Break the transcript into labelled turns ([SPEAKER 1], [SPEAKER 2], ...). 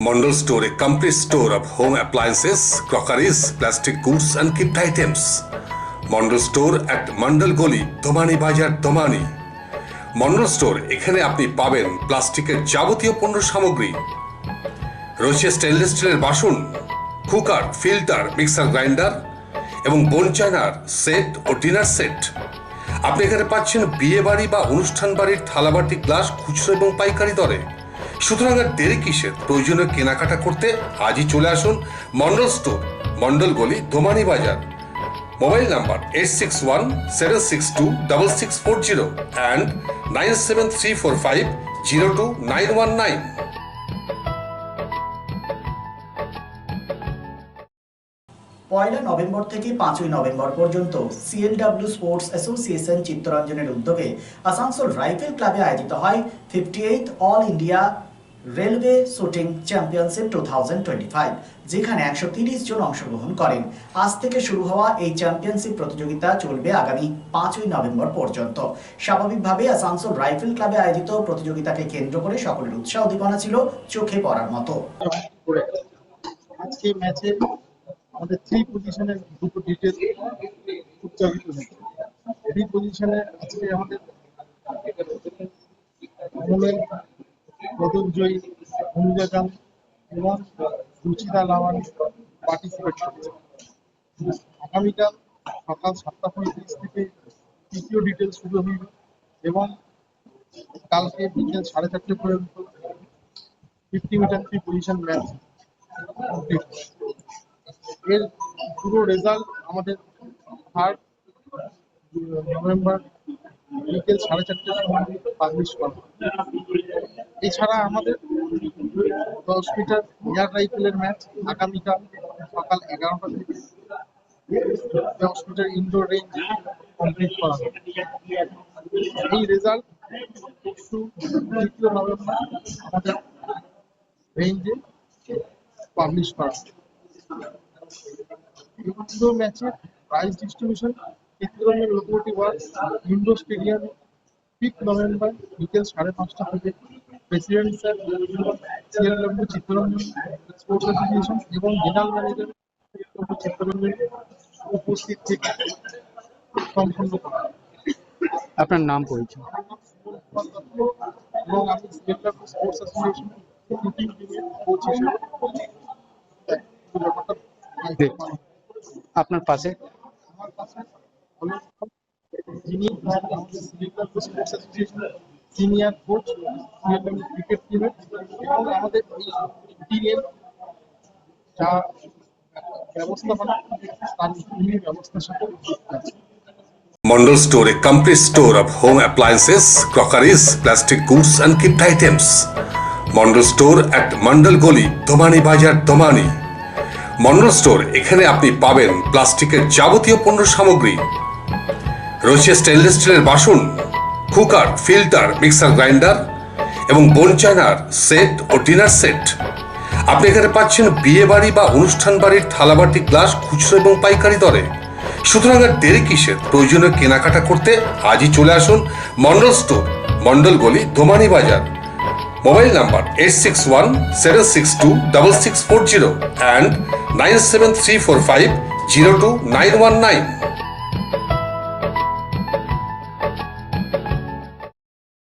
[SPEAKER 1] Mondal Store, a complete store of home appliances, crockeries, plastic goods, and gift items. Mondal Store at Mandal Goli, Domani Bajar, Domani. Mondal store এখানে আপনি পাবেন প্লাস্টিকের যাবতীয় পণ্য সামগ্রী রয়েছে স্টেনলেস স্টিলের বাসন কুকার ফিল্টার মিক্সার গ্রাইন্ডার এবং বোন চায়নার সেট ও ডিনার সেট আপনি এখানে পাচ্ছেন বিয়ে বাড়ি বা অনুষ্ঠান বাড়ির থালাবাটি গ্লাস খুচরো এবং পাইকারি দরে সুতরাং আর দেরি কিসের? প্রয়োজনীয় কেনাকাটা করতে আজই চলে আসুন মন্ডল স্টোর মন্ডল গলি দোমানি বাজার। Mobile number eight six one seven six two double six four zero and nine seven three four five zero two nine one nine
[SPEAKER 2] Poila November থেকে পাঁচই নভেম্বর পর্যন্ত সিএলডব্লিউ স্পোর্টস অ্যাসোসিয়েশন চিত্তরঞ্জনের উদ্যোগে আসানসোল রাইফেল ক্লাবে আয়োজিত হয় fifty eighth all India railway shooting championship two যেখানে একশো জন অংশগ্রহণ করেন। আজ থেকে শুরু হওয়া এই চ্যাম্পিয়নশিপ প্রতিযোগিতা চলবে আগামী পাঁচই নভেম্বর পর্যন্ত। স্বাভাবিকভাবে আসানসোল রাইফেল ক্লাবে আয়োজিত প্রতিযোগিতাকে কেন্দ্র করে সকলের উৎসাহ উদ্দীপনা ছিল চোখে পড়ার মতো।
[SPEAKER 3] আমাদের থ্রি পজিশনের দুটো ডিটেল উচ্চারিত হয়েছে। পজিশনে আজকে আমাদের পদক জয়ী অনুজা খান এবং রুচিতা লাওয়ান পার্টিসিপেট করেছে আগামীকাল সকাল সাতটা পঁয়ত্রিশ থেকে তৃতীয় ডিটেল শুরু হইবে এবং কালকে বিকেল সাড়ে চারটে পর্যন্ত fifty metre three position match এর পুরো রেজাল্ট আমাদের থার্ড নভেম্বর বিকেল সাড়ে সময় পাবলিশ করা। এছাড়া আমাদের দশ মিটার এয়ার রাইফেলের ম্যাচ আগামীকাল সকাল এগারোটা থেকে দশ মিটার ইনডোর রেঞ্জ কমপ্লিট করা হবে এই রেজাল্ট পরশু তৃতীয় নভেম্বর আমাদের রেঞ্জে পাবলিশ করা হবে। এই ম্যাচের prize distribution Chittaranjan locomotive works indoor স্টেডিয়ামে ফিফথ নভেম্বর বিকেল সাড়ে পাঁচটা থেকে president sir CLW Chittaranjan sports association এবং জেনারেল ম্যানেজার চিত্তরঞ্জন উপস্থিত থেকে সম্পন্ন করা
[SPEAKER 4] আপনার নাম পরিচয়
[SPEAKER 3] এবং আমি সিএলডব্লিউ স্পোর্টস অ্যাসোসিয়েশন শুটিং টিমের কোচ হিসেবে।
[SPEAKER 4] আপনার পাশে
[SPEAKER 3] যিনি
[SPEAKER 1] Mondal store a complete store of home appliances crockeries plastic goods and gift items Mondal store at Mondal Gali Domani Bazar ধোমানি Mondal store এখানে আপনি পাবেন প্লাস্টিকের যাবতীয় পণ্য সামগ্রী রয়েছে স্টেনলেস স্টিলের বাসন কুকার ফিল্টার মিক্সার গ্রাইন্ডার এবং বোন চায়নার সেট ও ডিনার সেট আপনি এখানে পাচ্ছেন বিয়ে বাড়ি বা অনুষ্ঠান বাড়ির থালাবাটি, গ্লাস, খুচরো এবং পাইকারি দরে। সুতরাং আর দেরি কিসের? প্রয়োজনীয় কেনাকাটা করতে আজই চলে আসুন মন্ডল স্টোর মন্ডল গলি দোমানি বাজার। Mobile number eight six one seven six two double six four zero and nine seven three four five zero two nine one nine